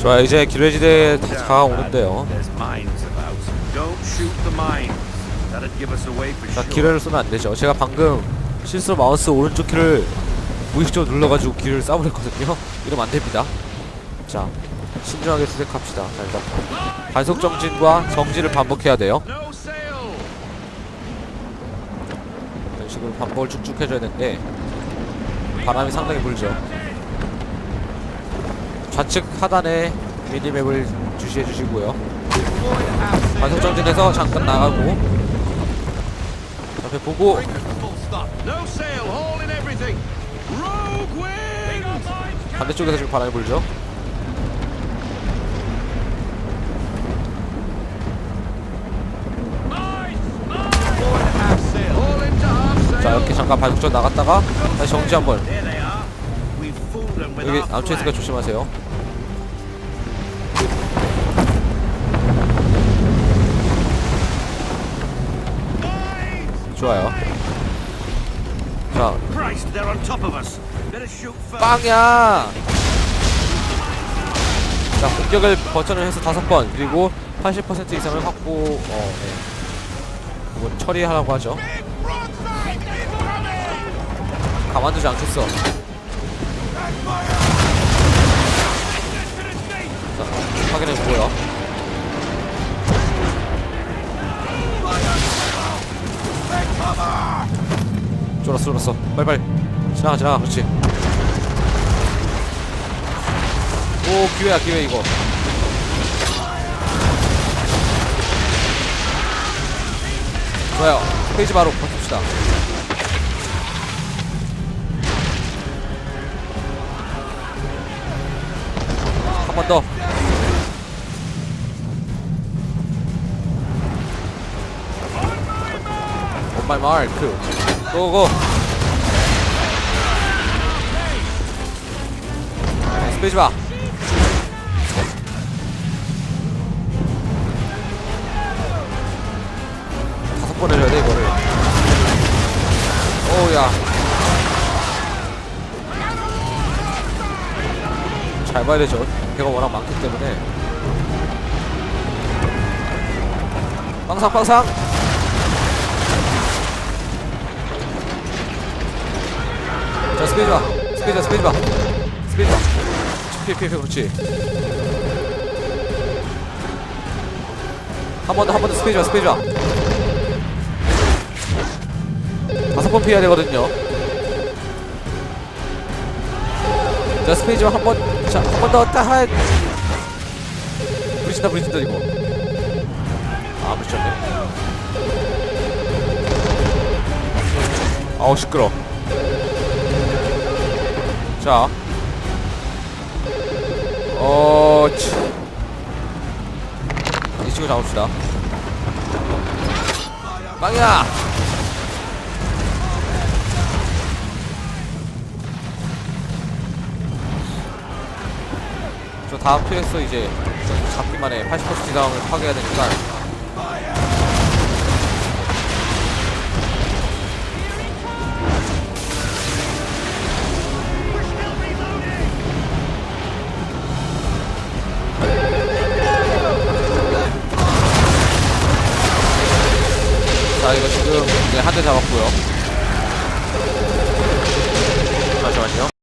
좋아 이제 기뢰지대 다가오는데요 There's mines about. Don't shoot the mines. That'd give us away for 자. 기뢰를 쏘면 안되죠 제가 방금 실수로 마우스 오른쪽 키를 무의식적으로 눌러가지고 기를 쏴버렸거든요 이러면 안됩니다 자 신중하게 수색합시다 자 일단 반속 정진과 정지를 반복해야 돼요. 이런 식으로 반복을 쭉쭉 해줘야 되는데 바람이 상당히 불죠 좌측 하단에 미니맵을 주시해 주시고요 반속 정진에서 잠깐 나가고 앞에 보고. 반대쪽에서 지금 바람이 불죠. 자 이렇게 잠깐 반속전 나갔다가 다시 정지 한번 여기 our 암초 있으니까 flag. 조심하세요 좋아요. 자. 빵이야! 자 공격을 버전을 해서 다섯 번 그리고 80% 이상을 확보 어 네. 이거 처리하라고 하죠. 가만두지 않겠어 쫄았어 쫄았어. 빨리빨리. 지나가 지나가. 그렇지. 오 기회야 기회 이거. 좋아요. 페이지 바로 버팁시다. 한 번더 오마이 마크 고고. 스페이스 바 다섯 번 해줘야 돼 이거를. 오우 야. 잘 봐야 되죠. 배가 워낙 많기 때문에. 빵상 빵상 자 스페이스 봐. 스페이스 봐 스페이스 봐. 스페이스 봐. 피해 피해 피해 그렇지. 한 번 더 한 번 더 스페이스 봐 스페이스 봐 다섯 번 피해야 되거든요. 자 스페이지 한번 자한 번더 따하 부딪힌다 부딪힌다 이거. 아 부딪혔네 아우 시끄러 자 어... 치. 이 친구 잡읍시다 빵이야 저 다음 피에서 이제 잡기만 해. 80% 이상을 파괴해야 되니까. 자 이거 지금 네, 한 대 잡았고요. 잠시만요.